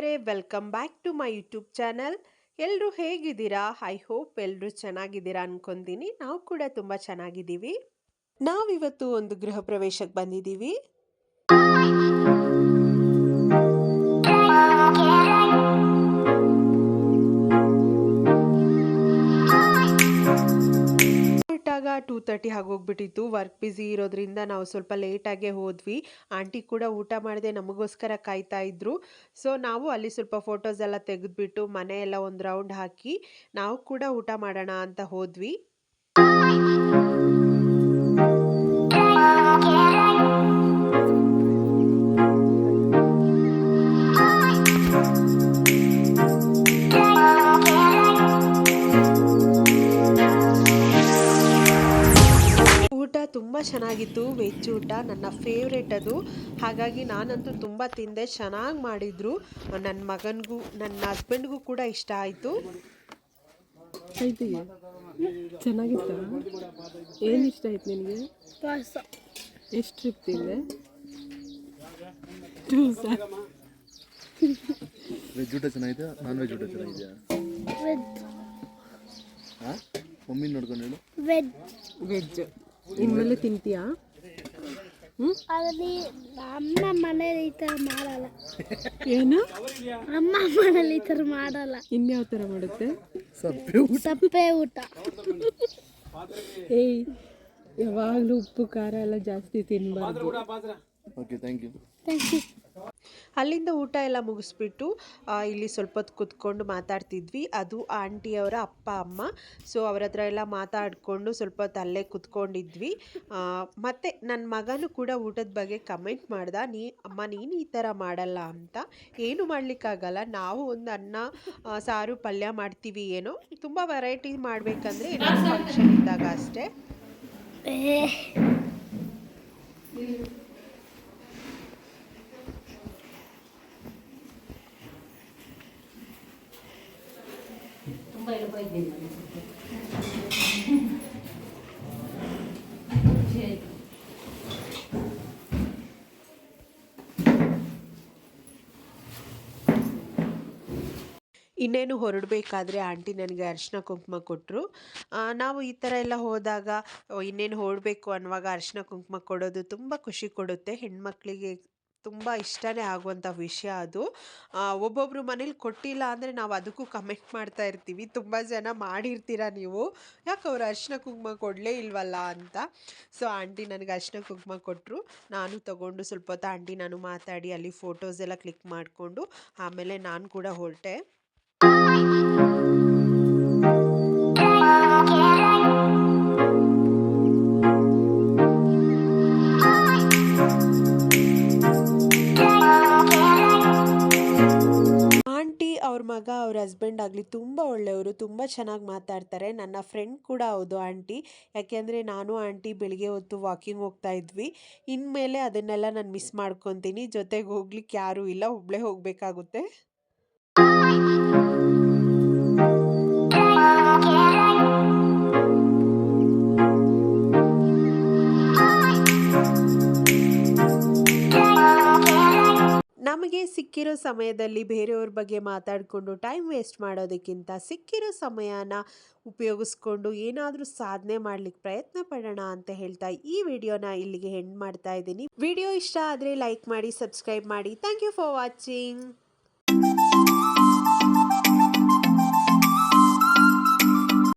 ಸ್ನೇಹಿತರೆ, welcome back to my YouTube channel. ಎಲ್ಲರೂ ಹೇಗಿದ್ದೀರಾ? ಐ ಹೋಪ್ ಎಲ್ಲರೂ ಚೆನ್ನಾಗಿದ್ದೀರಾ ಅನ್ಕೊಂತೀನಿ. ನಾವು ಕೂಡ ತುಂಬ ಚೆನ್ನಾಗಿದ್ದೀವಿ. ನಾವಿವತ್ತು ಒಂದು ಗೃಹ ಪ್ರವೇಶಕ್ಕೆ ಬಂದಿದ್ದೀವಿ. ಹೊರಟಾಗ ಟೂ ತರ್ಟಿ ಆಗೋಗ್ಬಿಟ್ಟಿತ್ತು. ವರ್ಕ್ ಬ್ಯುಸಿ ಇರೋದ್ರಿಂದ ನಾವು ಸ್ವಲ್ಪ ಲೇಟಾಗೆ ಹೋದ್ವಿ. ಆಂಟಿ ಕೂಡ ಊಟ ಮಾಡದೆ ನಮಗೋಸ್ಕರ ಕಾಯ್ತಾ ಇದ್ರು. ಸೊ ನಾವು ಅಲ್ಲಿ ಸ್ವಲ್ಪ ಫೋಟೋಸ್ ಎಲ್ಲ ತೆಗೆದ್ಬಿಟ್ಟು ಮನೆ ಎಲ್ಲ ಒಂದು ರೌಂಡ್ ಹಾಕಿ ನಾವು ಕೂಡ ಊಟ ಮಾಡೋಣ ಅಂತ ಹೋದ್ವಿ. ತುಂಬ ಚೆನ್ನಾಗಿತ್ತು ವೆಜ್ ಊಟ ನನ್ನ ಫೇವ್ರೇಟ್ ಅದು. ಹಾಗಾಗಿ ನಾನಂತೂ ತುಂಬ ತಿಂದೆ ಚೆನ್ನಾಗಿ ಮಾಡಿದರು. ನನ್ನ ಮಗನಿಗೂ ನನ್ನ ಹಸ್ಬೆಂಡ್ಗೂ ಕೂಡ ಇಷ್ಟ ಆಯಿತು. ಚೆನ್ನಾಗಿತ್ತ ಚೆನ್ನಾಗಿತ್ತಾ? ಏನು ಇಷ್ಟ ಆಯ್ತು ನಿನಗೆ? ಎಷ್ಟು ಟ್ರಿಪ್ ತಿಂದೆ? ವೆಜ್ ಊಟ ಚೆನ್ನಾಗಿದೆ ನಾನ್ ವೆಜ್ ಊಟ ಚೆನ್ನಾಗಿದೆಯಾ? ಮಮ್ಮಿ ನೋಡ್ಕೊಂಡು ಹೇಳು. ವೆಜ್ ವೆಜ್ ಇನ್ಮೇಲೆ ತಿಂತೀಯಾ? ಅಲ್ಲಿ ಅಮ್ಮ ಮನೇಲಿ ಈ ಥರ ಮಾಡಲ್ಲ. ಏನು? ಅಮ್ಮ ಮನೇಲಿ ಈ ಥರ ಮಾಡಲ್ಲ. ಇನ್ಯಾವ ಥರ ಮಾಡುತ್ತೆ? ಸಪ್ಪೆ ಊಟ. ಸಪ್ಪೆ ಊಟ. ಏಯ್ ಯಾವಾಗಲೂ ಉಪ್ಪು ಖಾರ ಎಲ್ಲ ಜಾಸ್ತಿ ತಿನ್ನಬಾರ್ದು okay thank you thank you ಅಲ್ಲಿಂದ ಊಟ ಎಲ್ಲ ಮುಗಿಸ್ಬಿಟ್ಟು ಇಲ್ಲಿ ಸ್ವಲ್ಪ ಹೊತ್ತು ಕುತ್ಕೊಂಡು ಮಾತಾಡ್ತಿದ್ವಿ. ಅದು ಆಂಟಿಯವರ ಅಪ್ಪ, ಅಮ್ಮ. ಸೊ ಅವ್ರ ಹತ್ರ ಎಲ್ಲ ಮಾತಾಡಿಕೊಂಡು ಸ್ವಲ್ಪ ಹೊತ್ತು ಅಲ್ಲೇ ಕುತ್ಕೊಂಡಿದ್ವಿ. ಮತ್ತು ನನ್ನ ಮಗನೂ ಕೂಡ ಊಟದ ಬಗ್ಗೆ ಕಮೆಂಟ್ ಮಾಡ್ದ, ನೀ, ಅಮ್ಮ, ನೀನು ಈ ಥರ ಮಾಡಲ್ಲ ಅಂತ. ಏನು ಮಾಡಲಿಕ್ಕಾಗಲ್ಲ. ನಾವು ಒಂದು ಅನ್ನ ಸಾರು, ಪಲ್ಯ ಮಾಡ್ತೀವಿ ಏನೋ. ತುಂಬ ವೆರೈಟಿ ಮಾಡಬೇಕಂದ್ರೆ ಏನೋ ಫಂಕ್ಷನ್ ಇದ್ದಾಗ ಅಷ್ಟೇ. ಇನ್ನೇನು ಹೊರಡಬೇಕಾದ್ರೆ ಆಂಟಿ ನನಗೆ ಅರಿಶಿನ ಕುಂಕುಮ ಕೊಟ್ಟರು ನಾವು ಈ ಥರ ಎಲ್ಲ ಹೋದಾಗ ಇನ್ನೇನು ಹೊರಡಬೇಕು ಅನ್ನುವಾಗ ಅರಿಶಿನ ಕುಂಕುಮ ಕೊಡೋದು ತುಂಬ ಖುಷಿ ಕೊಡುತ್ತೆ. ಹೆಣ್ಮಕ್ಳಿಗೆ ತುಂಬ ಇಷ್ಟನೇ ಆಗುವಂಥ ವಿಷಯ ಅದು. ಒಬ್ಬೊಬ್ರು ಮನೇಲಿ ಕೊಟ್ಟಿಲ್ಲ ಅಂದರೆ ನಾವು ಅದಕ್ಕೂ ಕಮೆಂಟ್ ಮಾಡ್ತಾ ಇರ್ತೀವಿ. ತುಂಬ ಜನ ಮಾಡಿರ್ತೀರ ನೀವು? ಯಾಕೆ ಅವ್ರು ಅರಿಶಿನ ಕುಂಕುಮ ಕೊಡಲೇ ಇಲ್ವಲ್ಲ ಅಂತ. ಸೊ ಆಂಟಿ ನನಗೆ ಅರಿಶಿನ ಕುಂಕುಮ ಕೊಟ್ಟರು ನಾನು ತಗೊಂಡು ಸ್ವಲ್ಪ ಹೊತ್ತು ಆಂಟಿ ನಾನು ಮಾತಾಡಿ ಅಲ್ಲಿ ಫೋಟೋಸ್ ಎಲ್ಲ ಕ್ಲಿಕ್ ಮಾಡಿಕೊಂಡು ಆಮೇಲೆ ನಾನು ಕೂಡ ಹೊರಟೆ. ಮಗ ಅವ್ರ ಹಸ್ಬೆಂಡ್ ಆಗಲಿ ತುಂಬ ಒಳ್ಳೆಯವರು, ತುಂಬ ಚೆನ್ನಾಗಿ ಮಾತಾಡ್ತಾರೆ. ನನ್ನ ಫ್ರೆಂಡ್ ಕೂಡ ಹೌದು ಆಂಟಿ ಯಾಕೆಂದರೆ ನಾನು ಆಂಟಿ ಬೆಳಿಗ್ಗೆ ಹೊತ್ತು ವಾಕಿಂಗ್ ಹೋಗ್ತಾ ಇದ್ವಿ. ಇನ್ಮೇಲೆ ಅದನ್ನೆಲ್ಲ ನಾನು ಮಿಸ್ ಮಾಡ್ಕೊತೀನಿ. ಜೊತೆಗೆ ಹೋಗ್ಲಿಕ್ಕೆ ಯಾರೂ ಇಲ್ಲ. ಒಬ್ಬಳೇ ಹೋಗಬೇಕಾಗುತ್ತೆ. ನಮಗೆ ಸಿಕ್ಕಿರೋ ಸಮಯದಲ್ಲಿ ಬೇರೆಯವ್ರ ಬಗ್ಗೆ ಮಾತಾಡಿಕೊಂಡು ಟೈಮ್ ವೇಸ್ಟ್ ಮಾಡೋದಕ್ಕಿಂತ ಸಿಕ್ಕಿರೋ ಸಮಯನ ಉಪಯೋಗಿಸ್ಕೊಂಡು ಏನಾದರೂ ಸಾಧನೆ ಮಾಡ್ಲಿಕ್ಕೆ ಪ್ರಯತ್ನ ಪಡೋಣ ಅಂತ ಹೇಳ್ತಾ ಈ ವಿಡಿಯೋನ ಇಲ್ಲಿಗೆ ಹೆಣ್ಣು ಮಾಡ್ತಾ ಇದ್ದೀನಿ. ವಿಡಿಯೋ ಇಷ್ಟ ಆದರೆ ಲೈಕ್ ಮಾಡಿ ಸಬ್ಸ್ಕ್ರೈಬ್ ಮಾಡಿ. Thank you for watching